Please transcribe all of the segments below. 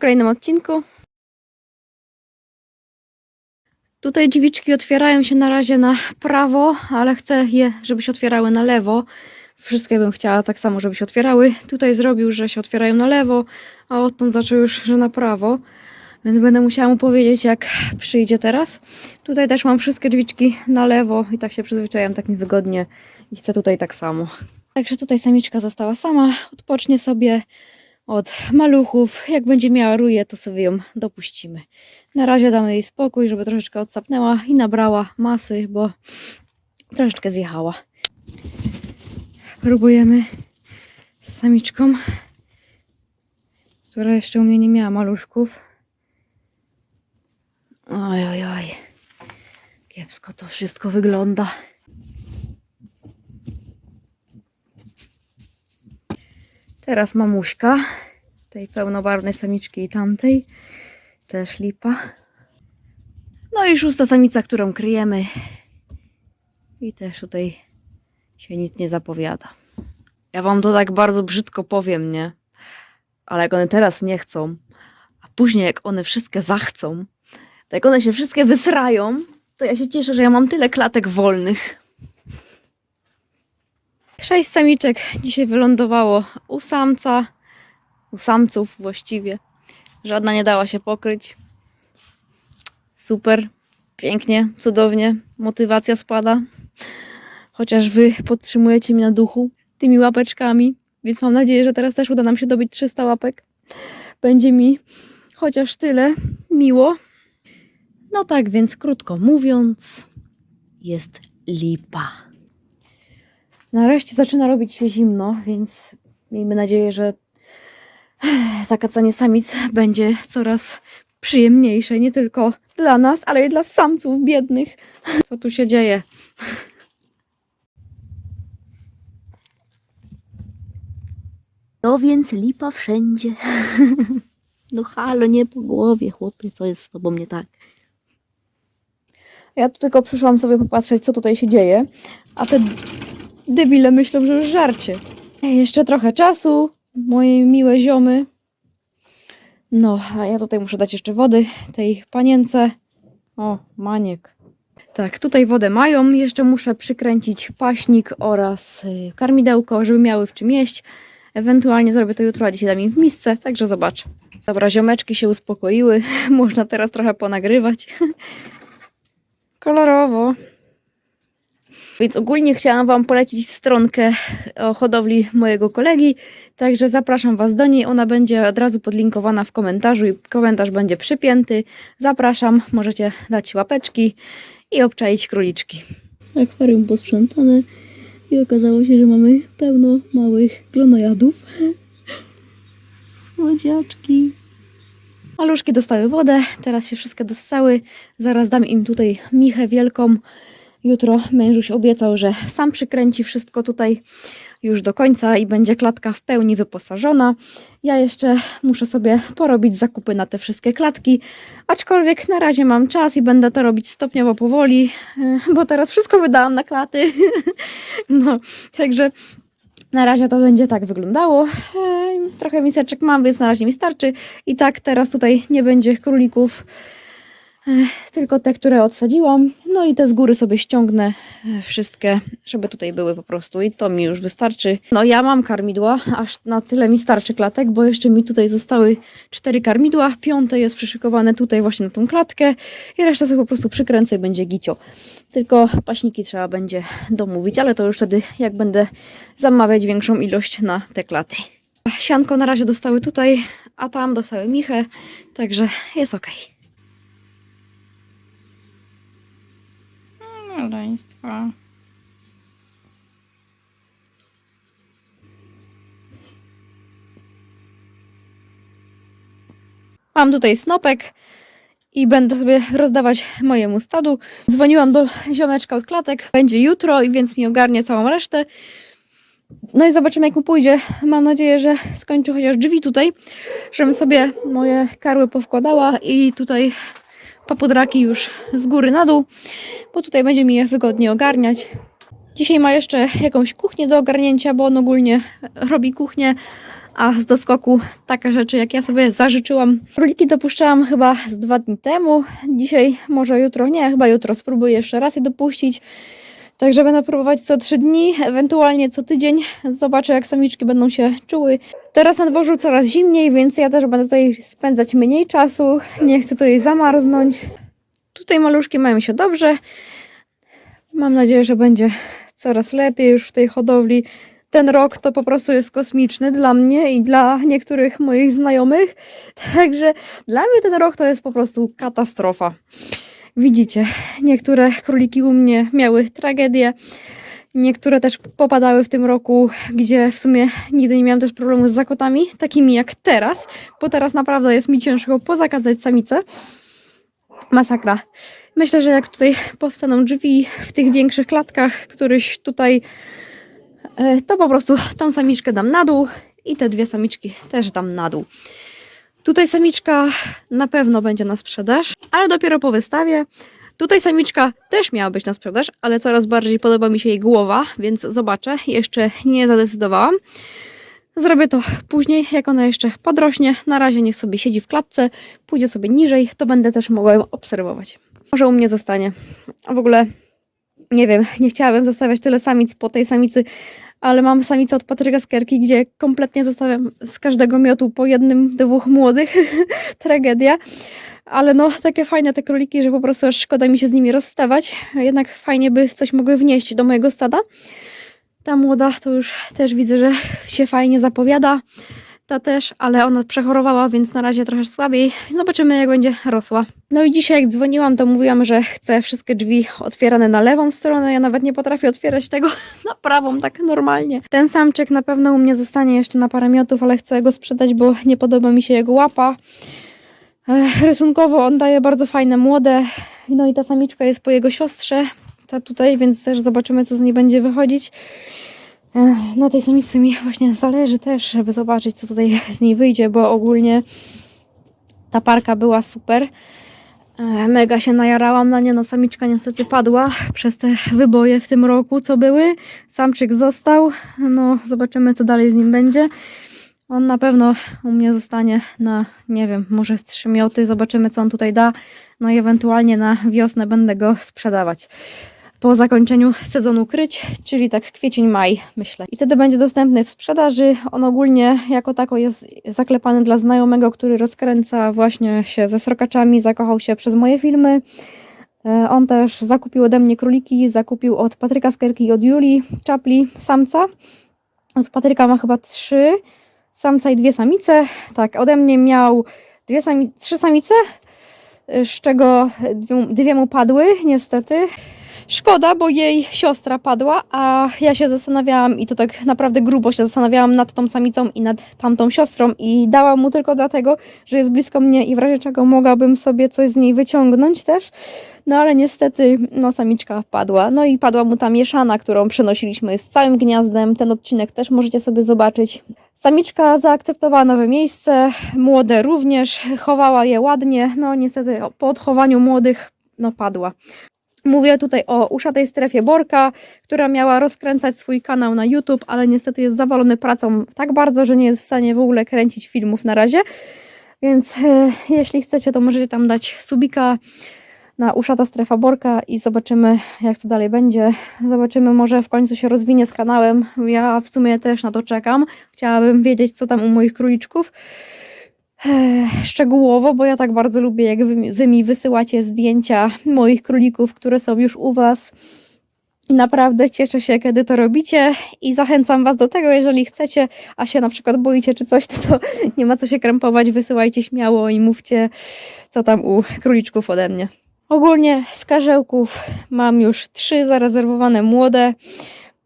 kolejnym odcinku. Tutaj drzwiczki otwierają się na razie na prawo, ale chcę je, żeby się otwierały na lewo. Wszystkie bym chciała tak samo, żeby się otwierały. Tutaj zrobił, że się otwierają na lewo, a odtąd zaczął już, że na prawo. Więc będę musiała mu powiedzieć, jak przyjdzie teraz. Tutaj też mam wszystkie drzwiczki na lewo i tak się przyzwyczaiłam, tak mi wygodnie i chcę tutaj tak samo. Także tutaj samiczka została sama, odpocznie sobie od maluchów. Jak będzie miała ruje, to sobie ją dopuścimy. Na razie damy jej spokój, żeby troszeczkę odsapnęła i nabrała masy, bo troszeczkę zjechała. Próbujemy z samiczką, która jeszcze u mnie nie miała maluszków. Oj, oj, oj. Kiepsko to wszystko wygląda. Teraz mamuśka tej pełnobarwnej samiczki i tamtej. Też lipa. No i szósta samica, którą kryjemy. I też tutaj się nic nie zapowiada. Ja wam to tak bardzo brzydko powiem, nie? Ale jak one teraz nie chcą, a później jak one wszystkie zachcą, to jak one się wszystkie wysrają, to ja się cieszę, że ja mam tyle klatek wolnych. Sześć samiczek dzisiaj wylądowało u samca, u samców właściwie. Żadna nie dała się pokryć. Super, pięknie, cudownie. Motywacja spada. Chociaż wy podtrzymujecie mnie na duchu tymi łapeczkami, więc mam nadzieję, że teraz też uda nam się dobić 300 łapek. Będzie mi chociaż tyle miło. No tak, więc krótko mówiąc, jest lipa. Nareszcie zaczyna robić się zimno, więc miejmy nadzieję, że zakacanie samic będzie coraz przyjemniejsze, nie tylko dla nas, ale i dla samców biednych. Co tu się dzieje? No więc lipa wszędzie. No halo, nie po głowie, chłopie, co jest z tobą nie tak? Ja tu tylko przyszłam sobie popatrzeć, co tutaj się dzieje, a te debile myślą, że już żarcie. Jeszcze trochę czasu, moje miłe ziomy. No, a ja tutaj muszę dać jeszcze wody tej panience. O, maniek. Tak, tutaj wodę mają. Jeszcze muszę przykręcić paśnik oraz y, karmidełko, żeby miały w czym jeść. Ewentualnie zrobię to jutro, a dzisiaj dam im w misce, także zobacz. Dobra, ziomeczki się uspokoiły. Można teraz trochę ponagrywać. Kolorowo. Więc ogólnie chciałam Wam polecić stronkę o hodowli mojego kolegi, także zapraszam Was do niej. Ona będzie od razu podlinkowana w komentarzu i komentarz będzie przypięty. Zapraszam, możecie dać łapeczki i obczaić króliczki. Akwarium posprzątane i okazało się, że mamy pełno małych glonojadów. Słodziaczki. Maluszki dostały wodę, teraz się wszystkie dossały. Zaraz dam im tutaj michę wielką. Jutro mężuś obiecał, że sam przykręci wszystko tutaj już do końca i będzie klatka w pełni wyposażona. Ja jeszcze muszę sobie porobić zakupy na te wszystkie klatki, aczkolwiek na razie mam czas i będę to robić stopniowo powoli, e, bo teraz wszystko wydałam na klaty. No, także na razie to będzie tak wyglądało. E, Trochę miseczek mam, więc na razie mi starczy. I tak teraz tutaj nie będzie królików, tylko te, które odsadziłam. No i te z góry sobie ściągnę e, wszystkie, żeby tutaj były po prostu i to mi już wystarczy. No ja mam karmidła, aż na tyle mi starczy klatek, bo jeszcze mi tutaj zostały cztery karmidła, piąte jest przyszykowane tutaj właśnie na tą klatkę i resztę sobie po prostu przykręcę i będzie gicio. Tylko paśniki trzeba będzie domówić, ale to już wtedy jak będę zamawiać większą ilość na te klaty. Sianko na razie dostały tutaj, a tam dostały michę, także jest ok. Maleństwo. Mam tutaj snopek i będę sobie rozdawać mojemu stadu. Dzwoniłam do ziomeczka od klatek. Będzie jutro i więc mi ogarnie całą resztę. No i zobaczymy jak mu pójdzie. Mam nadzieję, że skończy chociaż drzwi tutaj, żebym sobie moje karły powkładała i tutaj papudraki już z góry na dół, bo tutaj będzie mi je wygodnie ogarniać. Dzisiaj ma jeszcze jakąś kuchnię do ogarnięcia, bo on ogólnie robi kuchnię, a z doskoku takie rzeczy, jak ja sobie zażyczyłam. Króliki dopuszczałam chyba z dwa dni temu. Dzisiaj, może jutro, nie, chyba jutro spróbuję jeszcze raz je dopuścić. Także będę próbować co trzy dni, ewentualnie co tydzień. Zobaczę, jak samiczki będą się czuły. Teraz na dworzu coraz zimniej, więc ja też będę tutaj spędzać mniej czasu. Nie chcę tutaj zamarznąć. Tutaj maluszki mają się dobrze. Mam nadzieję, że będzie coraz lepiej już w tej hodowli. Ten rok to po prostu jest kosmiczny dla mnie i dla niektórych moich znajomych. Także dla mnie ten rok to jest po prostu katastrofa. Widzicie, niektóre króliki u mnie miały tragedię. Niektóre też popadały w tym roku, gdzie w sumie nigdy nie miałam też problemu z zakotami, takimi jak teraz, bo teraz naprawdę jest mi ciężko pozakazać samicę. Masakra. Myślę, że jak tutaj powstaną drzwi w tych większych klatkach, któryś tutaj, e, to po prostu tą samiczkę dam na dół i te dwie samiczki też dam na dół. Tutaj samiczka na pewno będzie na sprzedaż, ale dopiero po wystawie. Tutaj samiczka też miała być na sprzedaż, ale coraz bardziej podoba mi się jej głowa, więc zobaczę. Jeszcze nie zadecydowałam. Zrobię to później, jak ona jeszcze podrośnie. Na razie niech sobie siedzi w klatce, pójdzie sobie niżej, to będę też mogła ją obserwować. Może u mnie zostanie. A w ogóle nie wiem, nie chciałabym zostawiać tyle samic po tej samicy, ale mam samicę od Patryka Skierki, gdzie kompletnie zostawiam z każdego miotu po jednym, dwóch młodych. Tragedia. Ale no, takie fajne te króliki, że po prostu szkoda mi się z nimi rozstawać. Jednak fajnie by coś mogły wnieść do mojego stada. Ta młoda to już też widzę, że się fajnie zapowiada. Ta też, ale ona przechorowała, więc na razie trochę słabiej. Zobaczymy, jak będzie rosła. No i dzisiaj, jak dzwoniłam, to mówiłam, że chcę wszystkie drzwi otwierane na lewą stronę. Ja nawet nie potrafię otwierać tego na prawą, tak normalnie. Ten samczyk na pewno u mnie zostanie jeszcze na parę miotów, ale chcę go sprzedać, bo nie podoba mi się jego łapa. Ech, Rysunkowo on daje bardzo fajne młode. No i ta samiczka jest po jego siostrze. Ta tutaj, więc też zobaczymy, co z niej będzie wychodzić. Na tej samiczce mi właśnie zależy też, żeby zobaczyć, co tutaj z niej wyjdzie, bo ogólnie ta parka była super. Mega się najarałam na nie, no samiczka niestety padła przez te wyboje w tym roku, co były. Samczyk został, no zobaczymy, co dalej z nim będzie. On na pewno u mnie zostanie na, nie wiem, może trzy mioty, zobaczymy, co on tutaj da. No i ewentualnie na wiosnę będę go sprzedawać po zakończeniu sezonu kryć, czyli tak kwiecień, maj, myślę. I wtedy będzie dostępny w sprzedaży. On ogólnie jako tako jest zaklepany dla znajomego, który rozkręca właśnie się ze srokaczami, zakochał się przez moje filmy. E, On też zakupił ode mnie króliki, zakupił od Patryka Skerki i od Julii Czapli samca. Od Patryka ma chyba trzy samca i dwie samice. Tak, ode mnie miał dwie sami trzy samice, z czego dwie mu padły, niestety. Szkoda, bo jej siostra padła, a ja się zastanawiałam i to tak naprawdę grubo się zastanawiałam nad tą samicą i nad tamtą siostrą i dałam mu tylko dlatego, że jest blisko mnie i w razie czego mogłabym sobie coś z niej wyciągnąć też. No ale niestety, no samiczka padła. No i padła mu ta mieszana, którą przenosiliśmy z całym gniazdem. Ten odcinek też możecie sobie zobaczyć. Samiczka zaakceptowała nowe miejsce, młode również, chowała je ładnie. No niestety po odchowaniu młodych, no padła. Mówię tutaj o uszatej strefie Borka, która miała rozkręcać swój kanał na YouTube, ale niestety jest zawalony pracą tak bardzo, że nie jest w stanie w ogóle kręcić filmów na razie. Więc e, jeśli chcecie, to możecie tam dać subika na uszata strefa Borka i zobaczymy, jak to dalej będzie. Zobaczymy, może w końcu się rozwinie z kanałem. Ja w sumie też na to czekam. Chciałabym wiedzieć, co tam u moich króliczków. Szczegółowo, bo ja tak bardzo lubię, jak wy, wy mi wysyłacie zdjęcia moich królików, które są już u Was. Naprawdę cieszę się, kiedy to robicie i zachęcam Was do tego, jeżeli chcecie, a się na przykład boicie czy coś, to, to nie ma co się krępować, wysyłajcie śmiało i mówcie, co tam u króliczków ode mnie. Ogólnie z karzełków mam już trzy zarezerwowane młode.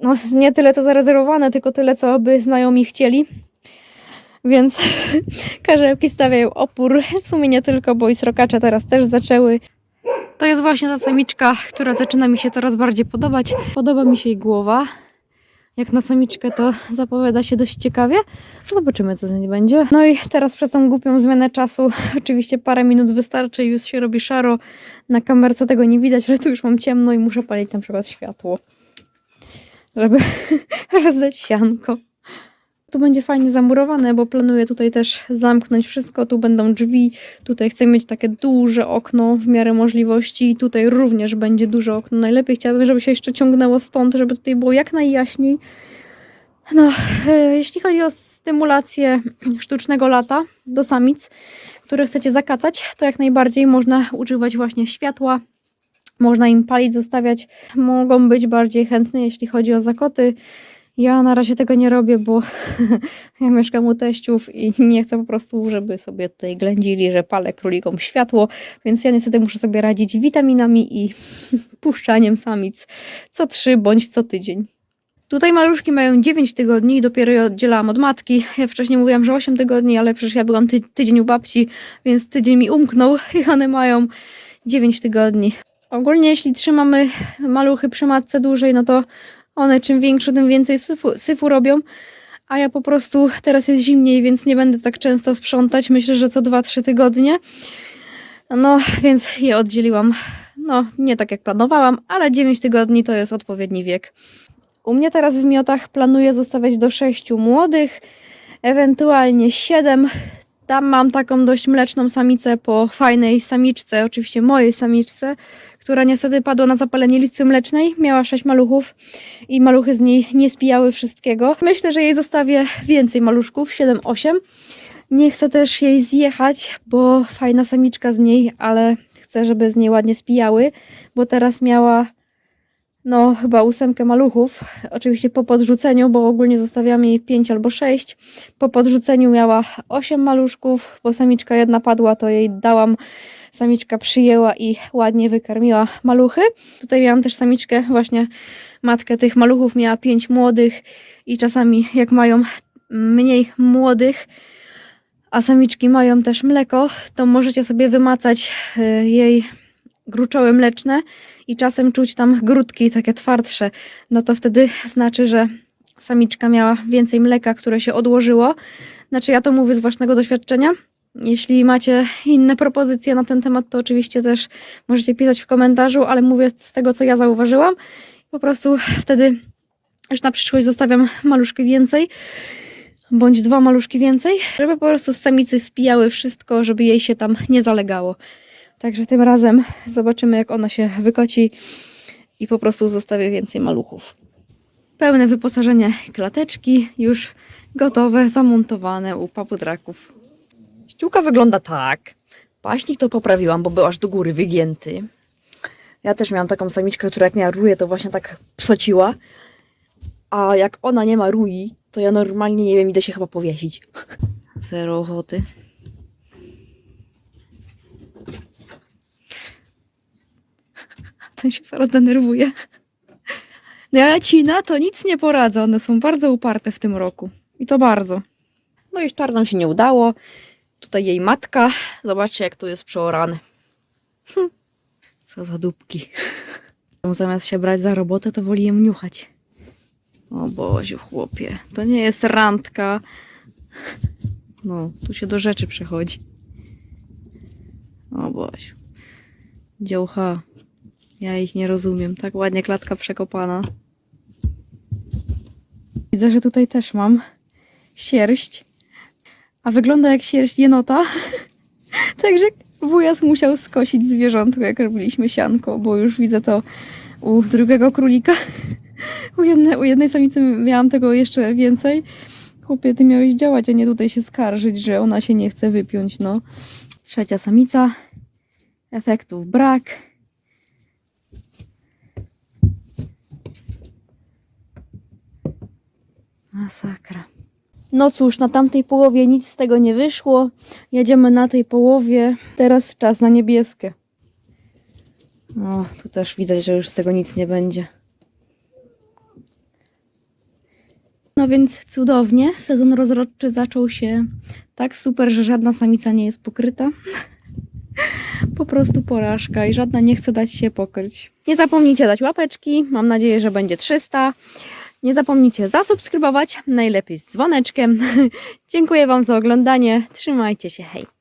No, nie tyle co zarezerwowane, tylko tyle, co by znajomi chcieli. Więc karzełki stawiają opór. W sumie nie tylko, bo i srokacze teraz też zaczęły. To jest właśnie ta samiczka, która zaczyna mi się coraz bardziej podobać. Podoba mi się jej głowa. Jak na samiczkę to zapowiada się dość ciekawie. Zobaczymy, co z niej będzie. No i teraz przez tą głupią zmianę czasu, oczywiście parę minut wystarczy już się robi szaro. Na kamerce tego nie widać, ale tu już mam ciemno i muszę palić na przykład światło, żeby rozdać sianko. Tu będzie fajnie zamurowane, bo planuję tutaj też zamknąć wszystko. Tu będą drzwi, tutaj chcę mieć takie duże okno w miarę możliwości tutaj również będzie duże okno. Najlepiej chciałabym, żeby się jeszcze ciągnęło stąd, żeby tutaj było jak najjaśniej. No, e, jeśli chodzi o stymulację sztucznego lata do samic, które chcecie zakacać, to jak najbardziej można używać właśnie światła. Można im palić, zostawiać. Mogą być bardziej chętne, jeśli chodzi o zakoty. Ja na razie tego nie robię, bo ja mieszkam u teściów i nie chcę po prostu, żeby sobie tutaj ględzili, że palę królikom światło, więc ja niestety muszę sobie radzić witaminami i puszczaniem samic co trzy bądź co tydzień. Tutaj maluszki mają 9 tygodni i dopiero je oddzielałam od matki. Ja wcześniej mówiłam, że 8 tygodni, ale przecież ja byłam ty tydzień u babci, więc tydzień mi umknął i one mają 9 tygodni. Ogólnie jeśli trzymamy maluchy przy matce dłużej, no to one czym większe, tym więcej syfu, syfu robią. A ja po prostu teraz jest zimniej, więc nie będę tak często sprzątać. Myślę, że co 2-3 tygodnie. No, więc je oddzieliłam. No, nie tak jak planowałam, ale 9 tygodni to jest odpowiedni wiek. U mnie teraz w miotach planuję zostawiać do 6 młodych, ewentualnie 7. Tam mam taką dość mleczną samicę po fajnej samiczce, oczywiście mojej samiczce, która niestety padła na zapalenie listwy mlecznej. Miała 6 maluchów i maluchy z niej nie spijały wszystkiego. Myślę, że jej zostawię więcej maluszków, 7-8. Nie chcę też jej zjechać, bo fajna samiczka z niej, ale chcę, żeby z niej ładnie spijały, bo teraz miała no chyba ósemkę maluchów. Oczywiście po podrzuceniu, bo ogólnie zostawiamy jej 5 albo 6. Po podrzuceniu miała 8 maluszków, bo samiczka jedna padła, to jej dałam. Samiczka przyjęła i ładnie wykarmiła maluchy. Tutaj miałam też samiczkę, właśnie matkę tych maluchów, miała 5 młodych i czasami jak mają mniej młodych, a samiczki mają też mleko, to możecie sobie wymacać y, jej gruczoły mleczne i czasem czuć tam grudki takie twardsze, no to wtedy znaczy, że samiczka miała więcej mleka, które się odłożyło. Znaczy ja to mówię z własnego doświadczenia. Jeśli macie inne propozycje na ten temat, to oczywiście też możecie pisać w komentarzu, ale mówię z tego, co ja zauważyłam. Po prostu wtedy już na przyszłość zostawiam maluszki więcej, bądź dwa maluszki więcej, żeby po prostu samicy spijały wszystko, żeby jej się tam nie zalegało. Także tym razem zobaczymy, jak ona się wykoci i po prostu zostawię więcej maluchów. Pełne wyposażenie klateczki, już gotowe, zamontowane u papudraków. Ściółka wygląda tak. Paśnik to poprawiłam, bo był aż do góry wygięty. Ja też miałam taką samiczkę, która jak miała ruje, to właśnie tak psociła. A jak ona nie ma rui, to ja normalnie nie wiem, idę się chyba powiesić. Zero ochoty. Ten się zaraz denerwuje. No ja ci na to nic nie poradzę. One są bardzo uparte w tym roku. I to bardzo. No i czarną się nie udało. Tutaj jej matka. Zobaczcie, jak tu jest przeorany. Hm. Co za dupki. Zamiast się brać za robotę, to woli ją niuchać. O Boziu, chłopie. To nie jest randka. No, tu się do rzeczy przechodzi. O Boziu. Dziołcha. Ja ich nie rozumiem. Tak ładnie klatka przekopana. Widzę, że tutaj też mam sierść. A wygląda jak sierść jenota. Także wujas musiał skosić zwierzątko, jak robiliśmy sianko, bo już widzę to u drugiego królika. U, jedne, u jednej samicy miałam tego jeszcze więcej. Chłopie, ty miałeś działać, a nie tutaj się skarżyć, że ona się nie chce wypiąć, no. Trzecia samica. Efektów brak. Masakra. No cóż, na tamtej połowie nic z tego nie wyszło. Jedziemy na tej połowie. Teraz czas na niebieskie. O, tu też widać, że już z tego nic nie będzie. No więc cudownie. Sezon rozrodczy zaczął się tak super, że żadna samica nie jest pokryta. Po prostu porażka i żadna nie chce dać się pokryć. Nie zapomnijcie dać łapeczki. Mam nadzieję, że będzie 300. Nie zapomnijcie zasubskrybować, najlepiej z dzwoneczkiem. Dziękuję Wam za oglądanie. Trzymajcie się, hej!